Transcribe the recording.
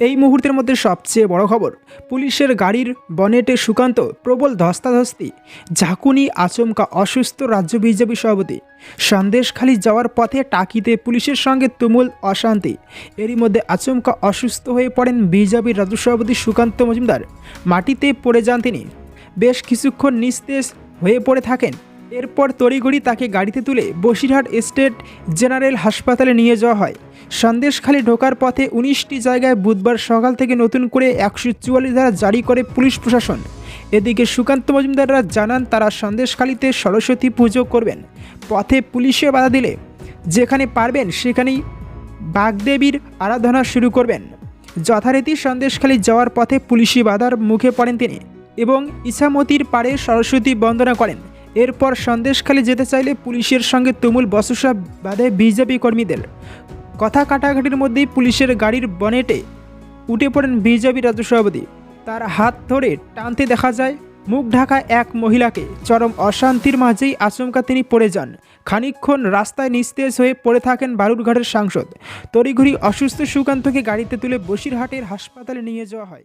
এই মুহূর্তের মধ্যে সবচেয়ে বড় খবর, পুলিশের গাড়ির বনেটে সুকান্ত প্রবল ধস্তাধস্তি, ঝাঁকুনি, আচমকা অসুস্থ রাজ্য বিজেপি সভাপতি। সন্দেশখালি যাওয়ার পথে টাকিতে পুলিশের সঙ্গে তুমুল অশান্তি। এরই মধ্যে আচমকা অসুস্থ হয়ে পড়েন বিজেপির রাজ্য সভাপতি সুকান্ত মজুমদার। মাটিতে পড়ে যান তিনি। বেশ কিছুক্ষণ নিস্তেজ হয়ে পড়ে থাকেন। এরপর তড়িঘড়ি তাকে গাড়িতে তুলে বসিরহাট স্টেট জেনারেল হাসপাতালে নিয়ে যাওয়া হয়। সন্দেশখালী ঢোকার পথে উনিশটি জায়গায় বুধবার সকাল থেকে নতুন করে একশো চুয়াল্লিশ ধারা জারি করে পুলিশ প্রশাসন। এদিকে সুকান্ত মজুমদাররা জানান, তারা সন্দেশখালীতে সরস্বতী পুজো করবেন। পথে পুলিশে বাধা দিলে যেখানে পারবেন সেখানেই বাগদেবীর আরাধনা শুরু করবেন। যথারীতি সন্দেশখালী যাওয়ার পথে পুলিশি বাধার মুখে পড়েন তিনি এবং ইছামতির পাড়ে সরস্বতী বন্দনা করেন। এরপর সন্দেশখালী যেতে চাইলে পুলিশের সঙ্গে তুমুল বচসা বাঁধে বিজেপি কর্মীদের। কথা কাটাকাটির মধ্যেই পুলিশের গাড়ির বনেটে উঠে পড়েন বিজেপি রাজ্য সভাপতি। তার হাত ধরে টানতে দেখা যায়, মুখ ঢাকা এক মহিলাকে। চরম অশান্তির মাঝেই আচমকা তিনি পড়ে যান। খানিকক্ষণ রাস্তায় নিস্তেজ হয়ে পড়ে থাকেন বালুরঘাটের সাংসদ। তড়িঘড়ি অসুস্থ সুকান্তকে গাড়িতে তুলে বসিরহাটের হাসপাতালে নিয়ে যাওয়া হয়।